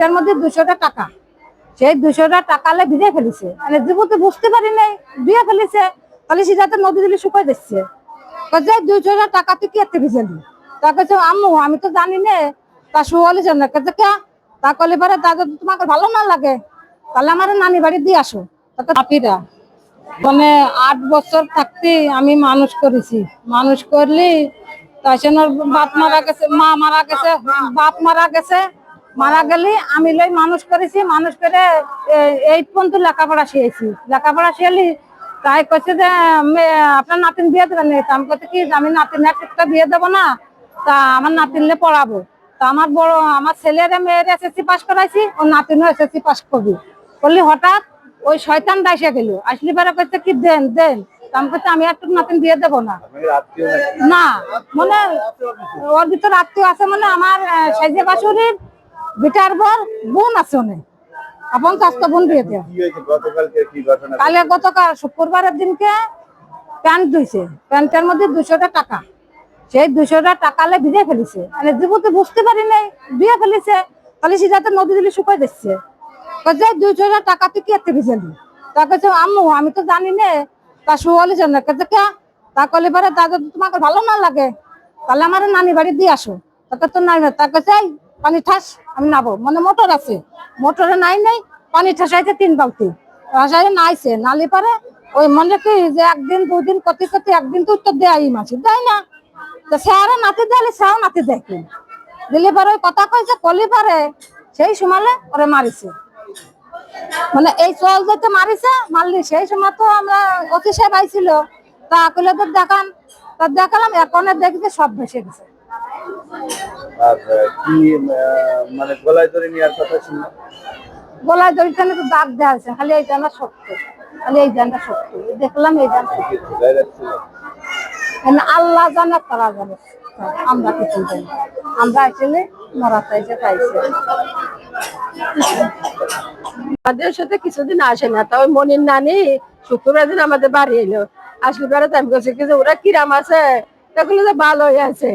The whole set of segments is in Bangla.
তার মধ্যে দুশোটা টাকা। সেই দুশোটা টাকালে ভিজে ফেলিছে। মানে যুবতী বুঝতে পারি নাই দিয়ে ফেলিছে। তাহলে সে যাতে নদী দিলে শুকাই দিচ্ছে দুশোটা টাকা তুই ভিজেলি? তা আম্মু, আমি তো জানি তা শুয়ালি কে তা কলে তা যদি তোমাকে ভালো না লাগে, তাহলে আমার নানি বাড়ি দিয়ে আসো। হাপিরা মানে আট বছর থাকতে আমি মানুষ করেছি। মানুষ করলি ওর বাপ মারা গেছে, মা মারা গেছে, বাপ মারা গেছে। মারা গেলে আমি লই মানুষ করেছি, মানুষ করে এই পর্যন্ত লেখাপড়া শিখেছি। লেখাপড়া শিখলি, তাই কইছে যে আপনার নাতিন বিয়ে দেবেন আমি কইছে কি, আমি নাতিন একটা বিয়ে দেবো না, তা আমার নাতিনলে পড়াবো। তা আমার বড়, আমার ছেলের মেয়ের এসএসসি পাস করাইছি ও নাতিনও এসএসসি পাস করবি। বললি হঠাৎ ওই শয়তান দাইসে গেল। আসলি বেড়া কইছে কি, দেন দেন। আমি আমি একটু নাতিন বিয়ে দেবো না। না মানে ওর ভিতর আত্মীয় আছে মানে আমার সাইজে বাসুরির বিটার বর বোন আছে অনেক। আপন চাষটা বোন বিয়ে দেয়। গতকালকে কালে গতকাল শুক্রবারের দিনকে প্যান্ট ধুইছে। প্যান্টের মধ্যে দুশোটা টাকা। সেই দুশোটা টাকালে ভিজে ফেলিছে। মানে যুবতী বুঝতে পারি নাই দিয়ে ফেলিছে। তাহলে সে যাতে নদী দিলে শুকাই দিচ্ছে। যে দুশোটা টাকা তুই কি এতে ভিজেলি? তা কাছে আম্মু আমি তো জানি না তা শুয়ালি জন্য। কাছে কে? তা কলে পারে তা যদি তোমাকে ভালো না লাগে তাহলে আমার নানি বাড়ি দিয়ে আসো। তাকে তো নাই তা কাছে পানি ঠাস, আমি নাবো। মানে মোটর আছে। মোটরে নাই নাই, পানি ঠাসাইছে তিন বালতি। নাইছে, নালি পারে। ওই মনে কি যে একদিন, দুদিন, কতি কতি, একদিন তো উত্তর দেয় মাছি দেয় না। তো সে আরও নাতি দেয় সেও নাতি দেখি দিলে পারে ওই কথা কইছে কলি পারে, সেই সময়লে ওরে মারিছে। মানে এই চল যেতে মারিছে, মারলি, সেই সময় তো আমরা অতি সাহেব আইছিল তা কইলে তো দেখান। তা দেখালাম এখন দেখি সব ভেসে গেছে। আর কি মানে গলায় ধরে নেওয়ার কথা ছিল? গলায় দড়িখানে তো দাগ দেওয়া আছে খালি এই জানা শক্ত খালি এই জানা শক্ত। দেখলাম এই জানা আল্লাহ জানা তারা জানে। আমরা কিছু জানি আমরা আসলে মরা চাইছে পাইছে। আমাদের সাথে কিছুদিন আসে না তা ওই মনির নানি শুক্রবার দিন আমাদের বাড়ি এলো। আসলে বেড়াতে আমি বলছি কি যে ওরা কিরাম আছে দেখল যে ভালোই আছে।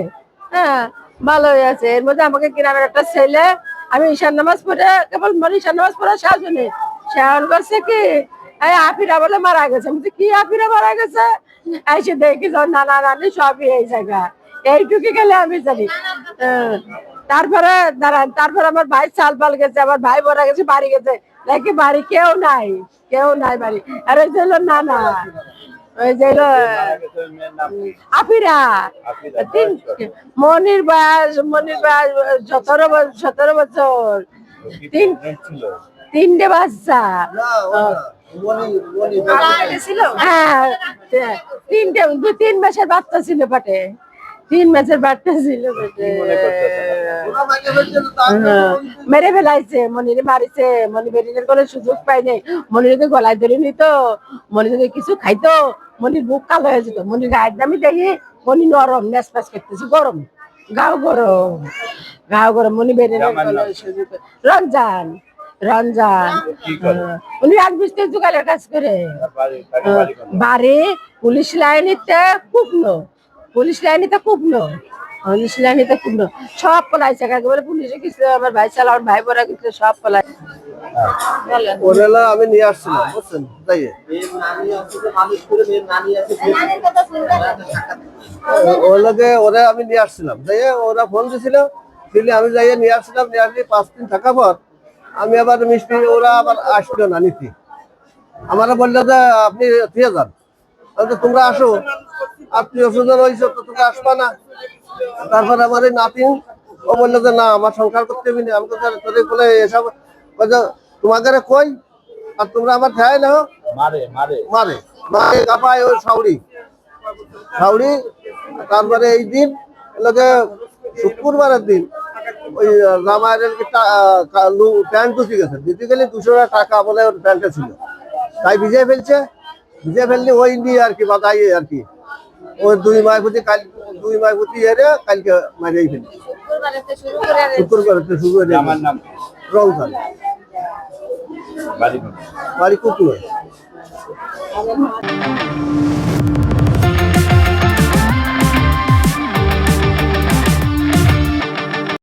হ্যাঁ ভালোই আছে। এর মধ্যে আমাকে কিরামের একটা ছেলে, আমি ঈশান নামাজ পড়ে, কেবল মানে ঈশান নামাজ পড়ে সাজনে সেন করছে কি আফিরা বলে মারা গেছে। কি আফিরা মারা গেছে? এসে দেখি যে ওর নানা নানি সবই এই জায়গা। এইটুকু গেলে আমি জানি। তারপরে দাঁড়ান, তারপরে আমার ভাই চাল পাল গেছে, আমার ভাই মারা গেছে, বাড়ি গেছে। নাকি বাড়ি কেউ নাই কেউ নাই বাড়ি। আর ওই যে তিন মনির বয়স মনির বয়স সতেরো বছর সতেরো বছর। তিন তিনটে বাচ্চা। হ্যাঁ তিনটে দু তিন মাসের বাচ্চা ছিল পেটে তিন মাসের বাচ্চা ছিল হ্যাঁ, মেরে ফেলাইছে মনিরে মারিছে মনি বেরিনের কোনো সুযোগ পাই নাই। মনিরকে গলায় ধরে নিত মনি যদি কিছু খাইতো। মনির বুক কালো হয়ে যেত। মনির গায়ের দামি দেখি মনি নরম নেস পাস করতেছে গরম। গাও গরম গাও গরম মনি বেড়ে রমজান রমজান। উনি রাজমিস্ত্রি যুগালের কাজ করে? বাড়ি পুলিশ লাইনিতে কুপনো। পুলিশ লাইনিতে কুপনো। পুলিশ লাইনিতে কুপনো সব পলাইছে, একেবারে পুলিশে কিছু আমার ভাই চালা, আমার ভাই বড়া কিছু সব পলাই আমি নিয়ে আসছিলাম, বুঝছেন? তাই ওগুলোকে ওরা আমি নিয়ে আসছিলাম। যাই ওরা ফোন দিছিল, দিলে আমি যাই নিয়ে আসছিলাম, নিয়ে আসলে পাঁচ দিন থাকার পর আমি আবার মিষ্টি, ওরা আবার আসলো না নিতে। আমারা বলল যে, আপনি দিয়ে যান। তো তোমরা আসো। আপনি ওষুধের হয়েছে তো তোমরা আসবা না। তারপর আমার এই নাতিন ও বলল যে না আমার সংসার করতে হবে না। আমি তো তোদের বলে এসব তোমাদের কই? আর তোমরা আমার ঠায় না মারে মারে। মারে মারে কাপায় ওই সাউরি সাউরি তারপরে এই দিন শুক্রবারের দিন ওই রামায়ণের প্যান্ট টুচি গেছে। দিতে গেলে দুশো টাকা বলে ওর প্যান্টে ছিল। তাই ভিজে ফেলছে। ভিজে ফেললে ওই নিয়ে আর কি বাদাই আর কি। ওই দুই মাস প্রতি কাল দুই মাস প্রতি এরে কালকে মারিয়ে ফেলছে শুক্রবার শুরু করে আমার নাম। বাড়ি কোথায়? বাড়ি কুকুর।